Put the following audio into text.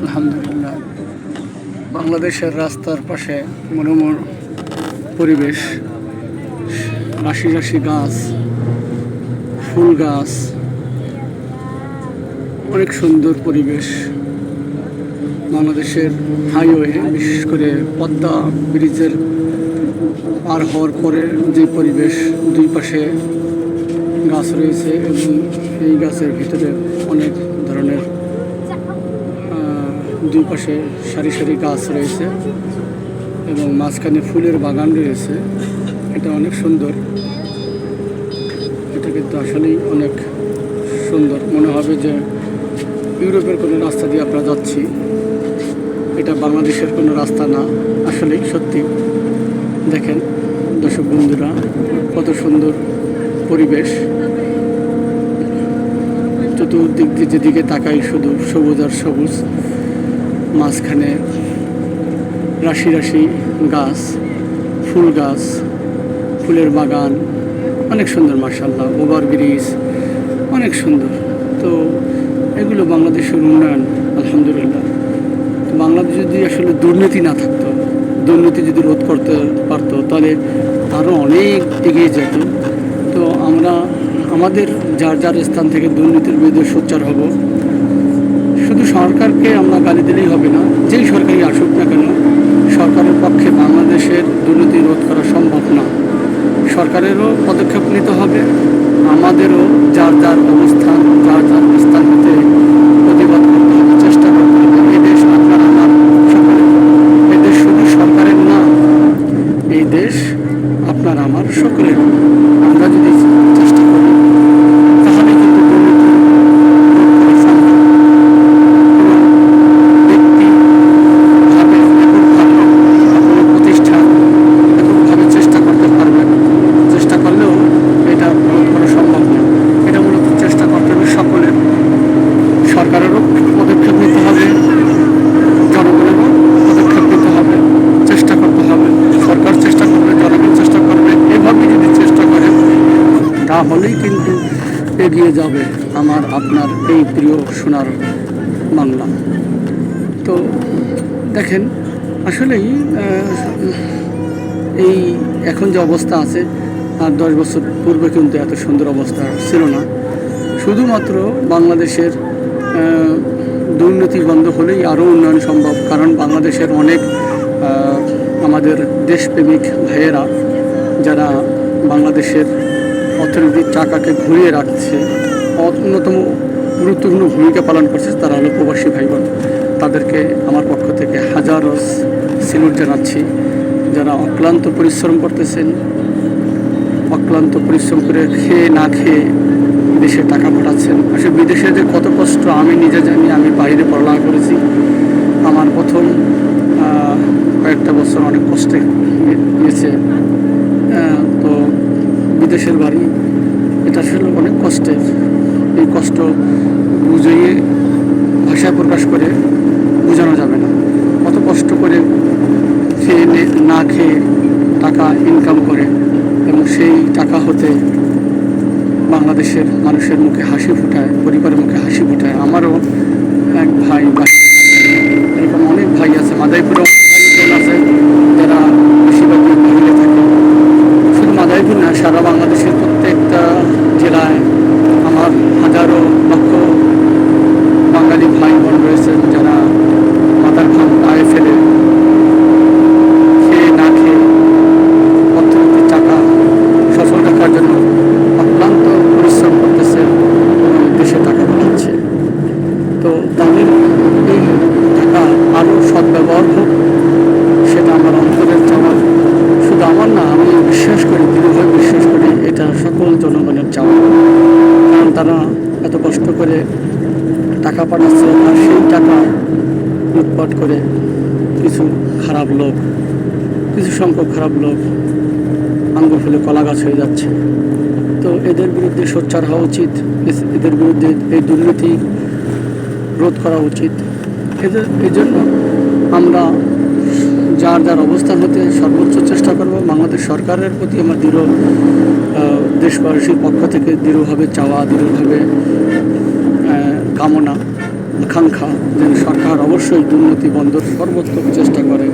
আলহামদুলিল্লাহ। বাংলাদেশের রাস্তার পাশে মনোমর পরিবেশ রাশি রাশি গাছ, ফুল গাছ, অনেক সুন্দর পরিবেশ। বাংলাদেশের হাইওয়ে, বিশেষ করে পদ্মা ব্রিজের পার হওয়ার পরে যে পরিবেশ, দুই পাশে গাছ রয়েছে এবং এই গাছের ভিতরে অনেক ধরনের দুই পাশে সারি সারি গাছ রয়েছে এবং মাঝখানে ফুলের বাগান রয়েছে। এটা অনেক সুন্দর। এটা কিন্তু আসলেই অনেক সুন্দর। মনে হবে যে ইউরোপের কোনো রাস্তা দিয়ে আমরা যাচ্ছি, এটা বাংলাদেশের কোনো রাস্তা না। আসলেই সত্যি। দেখেন, দর্শক বন্ধুরা, কত সুন্দর পরিবেশ। চতুর্দিক দিয়ে যেদিকে তাকাই শুধু সবুজ আর সবুজ। মাঝখানে রাশি রাশি গাছ, ফুল গাছ, ফুলের বাগান, অনেক সুন্দর মার্শাল্লাহ ওভার ব্রিজ, অনেক সুন্দর। তো এগুলো বাংলাদেশের উন্নয়ন, আলহামদুলিল্লাহ। তো বাংলাদেশ যদি আসলে দুর্নীতি না থাকতো, দুর্নীতি যদি রোধ করতে পারতো, তাহলে আরও অনেক এগিয়ে যেত। তো আমরা, আমাদের যার যার স্থান থেকে দুর্নীতির বিরুদ্ধে সোচ্চার হব শুধু সরকারকে আমরা গালি দিলেই হবে না, যেই সরকারই আসুক না কেন, সরকারের পক্ষে বাংলাদেশের দুর্নীতি রোধ করা সম্ভব না। সরকারেরও পদক্ষেপ নিতে হবে, আমাদেরও যার যার অবস্থান, যার যার স্থান হতে প্রতিবাদ করতে হবে চেষ্টা করতে হবে এই দেশ আপনার আমার সকলের এই দেশ শুধু সরকারের না এই দেশ আপনার আমার সকলের আমরা যদি চেষ্টা করি তাহলে কিন্তু দুর্নীতি রোধ করা সম্ভব এবং ব্যক্তিভাবে এককভাবে বা কোনো প্রতিষ্ঠান এককভাবে চেষ্টা করতে পারবে চেষ্টা করলেও এটা রোধ করা সম্ভব না এটা মূলত চেষ্টা করতে হবে সকলের সরকারেরও পদক্ষেপ নিতে হবে জনগণেরও পদক্ষেপ নিতে হবে চেষ্টা করতে হবে সরকার চেষ্টা করবে জনগণ চেষ্টা করবে এভাবে যদি চেষ্টা করে তাহলেই কিন্তু এগিয়ে যাবে আমার, আপনার এই প্রিয় সোনার বাংলা। তো দেখেন, আসলেই এই এখন যে অবস্থা আছে, আর দশ বছর পূর্বে কিন্তু এত সুন্দর অবস্থা ছিল না। শুধুমাত্র বাংলাদেশের দুর্নীতি বন্ধ হলেই আরও উন্নয়ন সম্ভব, কারণ বাংলাদেশের অনেক আমাদের দেশপ্রেমিক ভাইয়েরা, যারা বাংলাদেশের অর্থনীতির চাকাকে ঘুরিয়ে রাখছে অন্যতম গুরুত্বপূর্ণ ভূমিকা পালন করছে তারা হলো প্রবাসী ভাই বোন তাদেরকে আমার পক্ষ থেকে হাজারো সিলুট জানাচ্ছি। যারা অক্লান্ত পরিশ্রম করতেছেন, অক্লান্ত পরিশ্রম করে খেয়ে না খেয়ে দেশে টাকা পাঠাচ্ছেন। আসলে বিদেশে যে কত কষ্ট আমি নিজে জানি, আমি বাইরে পড়ালেখা করেছি। আমার প্রথম কয়েকটা বছর অনেক কষ্টে গে- গেছে তো বিদেশের বাড়ি, এটা আসলে অনেক কষ্টের। এই কষ্ট বুঝিয়ে ভাষায় প্রকাশ করে বোঝানো যাবে না। কত কষ্ট করে খেয়ে না খেয়ে টাকা ইনকাম করে এবং সেই টাকা হতে বাংলাদেশের মানুষের মুখে হাসি ফুটায়, পরিবারের মুখে হাসি ফুটায়। আমারও এক ভাই এরকম অনেক ভাই আছে মাদাইপুরে অনেক ভাই বোন আছে যারা বেশিরভাগই বাহিরে থাকে শুধু মাদারীপুর না সারা বাংলাদেশের প্রত্যেকটা জেলায় আমার হাজারো লক্ষ বাঙালি ভাই বোন রয়েছেন যারা মাথার ঘাম গায়ে ফেলে খেয়ে না খেয়ে অর্থনৈতিক টাকা সফল রাখার জন্য অক্লান্ত পরিশ্রম করতেছে এবং দেশে টাকা পাঠাচ্ছে তো তাদের এই আরও সদ্ব্যবহার হোক, সেটা আমার অন্তরের চাওয়া। শুধু আমার না, আমি বিশ্বাস করি, দৃঢ়ভাবে বিশ্বাস করি, এটা সকল জনগণের চাওয়া। কারণ তারা এত কষ্ট করে টাকা পাঠাচ্ছে আর সেই টাকা লুটপাট করে কিছু খারাপ লোক, কিছু সংখ্যক খারাপ লোক আঙ্গুর ফেলে কলা গাছ হয়ে যাচ্ছে। তো এদের বিরুদ্ধে সোচ্চার হওয়া উচিত, এদের বিরুদ্ধে এই দুর্নীতি রোধ করা উচিত। এই জন্য আমরা যার যার অবস্থান হতে সর্বোচ্চ চেষ্টা করব। বাংলাদেশ সরকারের প্রতি আমার দৃঢ় দেশবাসীর পক্ষ থেকে দৃঢ়ভাবে চাওয়া, দৃঢ়ভাবে কামনা, আকাঙ্ক্ষা যেন সরকার অবশ্যই দুর্নীতি বন্ধ সর্বোত্তম চেষ্টা করে।